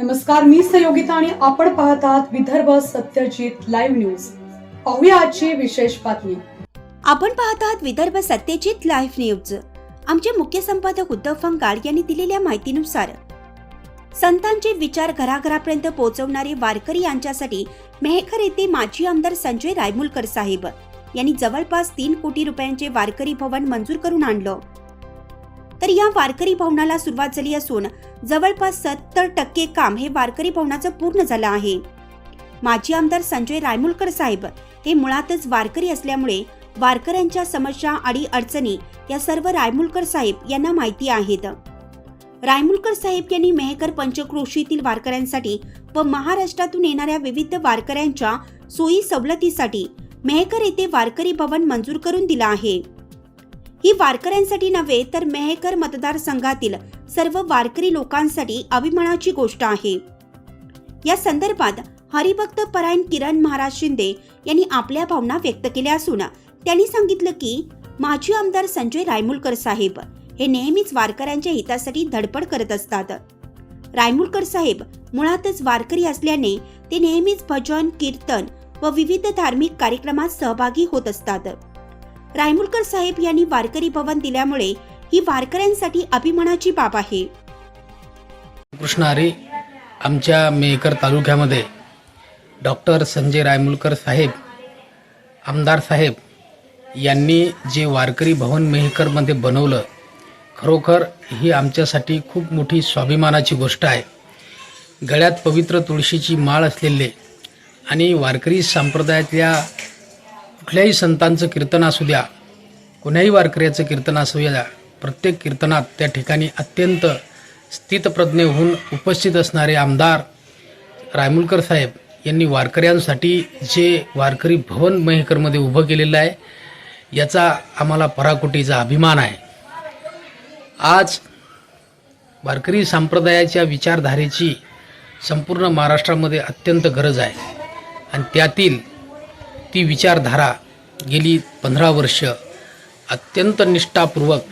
नमस्कार मी सहयोगिता आणि आपण पाहत आहात विदर्भ सत्यजित लाईव्ह न्यूज पाहूया आजची विशेष बातमी. आपण पाहत आहात विदर्भ सत्यजित लाईव्ह न्यूज आमचे मुख्य संपादक उद्धव फंगाड यांनी दिलेल्या माहितीनुसार संतांचे विचार घराघरापर्यंत पोहोचवणारे वारकरी यांच्यासाठी मेहकर येथे माजी आमदार संजय रायमुलकर साहेब यांनी जवळपास तीन कोटी रुपयांचे वारकरी भवन मंजूर करून आणलं. तर या वारकरी भवनाला सुरुवात झाली असून जवळपास सत्तर टक्के काम हे वारकरी भवनाचं पूर्ण झालं आहे. माजी आमदार संजय रायमुलकर साहेब हे मुळातच वारकरी असल्यामुळे वारकऱ्यांच्या समस्या आणि अडचणी या सर्व रायमुलकर साहेब यांना माहिती आहेत. रायमुलकर साहेब यांनी मेहकर पंचक्रोशीतील वारकऱ्यांसाठी व महाराष्ट्रातून येणाऱ्या विविध वारकऱ्यांच्या सोयी सवलतीसाठी मेहकर येथे वारकरी भवन मंजूर करून दिला आहे. ही वारकऱ्यांसाठी नव्हे तर मेहकर मतदारसंघातील सर्व वारकरी लोकांसाठी अभिमानाची गोष्ट आहे. या संदर्भात हरिभक्त परायण किरण महाराज शिंदे यांनी आपल्या भावना व्यक्त केल्या असून त्यांनी सांगितलं की माजी आमदार संजय रायमुलकर साहेब हे नेहमीच वारकऱ्यांच्या हितासाठी धडपड करत असतात. रायमुलकर साहेब मुळातच वारकरी असल्याने ते नेहमीच भजन कीर्तन व विविध धार्मिक कार्यक्रमात सहभागी होत असतात. रायमुलकर साहेब यांनी वारकरी भवन दिल्यामुळे ही वारकऱ्यांसाठी अभिमानाची बाब आहे. कृष्ण हरी आमच्या मेहकर तालुक्यामध्ये डॉक्टर संजय रायमुलकर साहेब आमदार साहेब यांनी जे वारकरी भवन मेहकरमध्ये बनवलं खरोखर ही आमच्यासाठी खूप मोठी स्वाभिमानाची गोष्ट आहे. गळ्यात पवित्र तुळशीची माळ असलेले आणि वारकरी संप्रदायातल्या कुठल्याही संतांचं कीर्तन असू द्या कुण्याही वारकऱ्याचं कीर्तन असू द्या प्रत्येक कीर्तनात त्या ठिकाणी अत्यंत स्थितप्रज्ञ होऊन उपस्थित असणारे आमदार रायमुलकर साहेब यांनी वारकऱ्यांसाठी जे वारकरी भवन महेकरमध्ये उभं केलेलं आहे याचा आम्हाला पराकोटीचा अभिमान आहे. आज वारकरी संप्रदायाच्या विचारधारेची संपूर्ण महाराष्ट्रामध्ये अत्यंत गरज आहे. आणि त्यातील ती विचारधारा गेली पंधरा वर्ष. अत्यंत निष्ठापूर्वक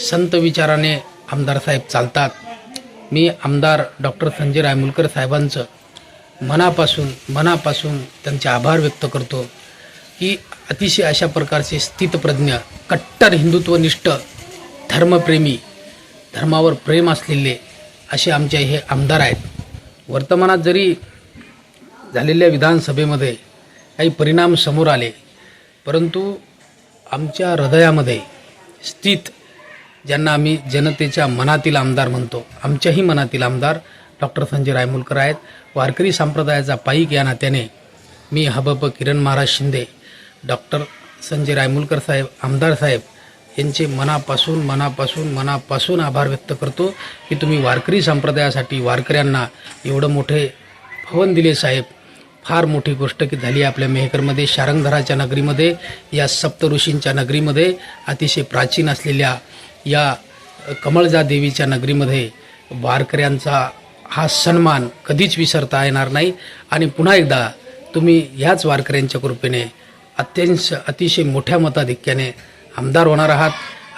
संत विचाराने आमदार साहेब चालतात. मी आमदार डॉक्टर संजय रायमुलकर साहेबांचं मनापासून मनापासून त्यांचे आभार व्यक्त करतो की अतिशय अशा प्रकारचे स्थितप्रज्ञ कट्टर हिंदुत्वनिष्ठ धर्मप्रेमी धर्मावर प्रेम असलेले असे आमचे हे आमदार आहेत. वर्तमानात जरी झालेल्या विधानसभेमध्ये काही परिणाम समोर आले. परंतु आमच्या हृदयामध्ये स्थित ज्यांना आम्ही जनतेच्या मनातील आमदार म्हणतो आमच्याही मनातील आमदार डॉक्टर संजय रायमुलकर आहेत. वारकरी संप्रदायाचा पाईक या नात्याने मी हबप किरण महाराज शिंदे डॉक्टर संजय रायमुलकर साहेब आमदार साहेब यांचे मनापासून मनापासून मनापासून आभार व्यक्त करतो की तुम्ही वारकरी संप्रदायासाठी वारकऱ्यांना एवढं मोठे भवन दिले साहेब. फार मोठी गोष्ट की झाली आपल्या मेहकरमध्ये शारंगधराच्या नगरीमध्ये या सप्तऋषींच्या नगरीमध्ये अतिशय प्राचीन असलेल्या या कमळजा देवीच्या नगरीमध्ये वारकऱ्यांचा हा सन्मान कधीच विसरता येणार नाही. आणि पुन्हा एकदा तुम्ही ह्याच वारकऱ्यांच्या कृपेने अत्यंत अतिशय मोठ्या मताधिक्याने आमदार होणार आहात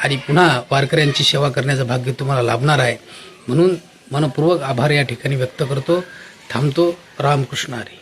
आणि पुन्हा वारकऱ्यांची सेवा करण्याचं भाग्य तुम्हाला लाभणार आहे. म्हणून मनपूर्वक आभार या ठिकाणी व्यक्त करतो. थांबतो. रामकृष्ण हरी.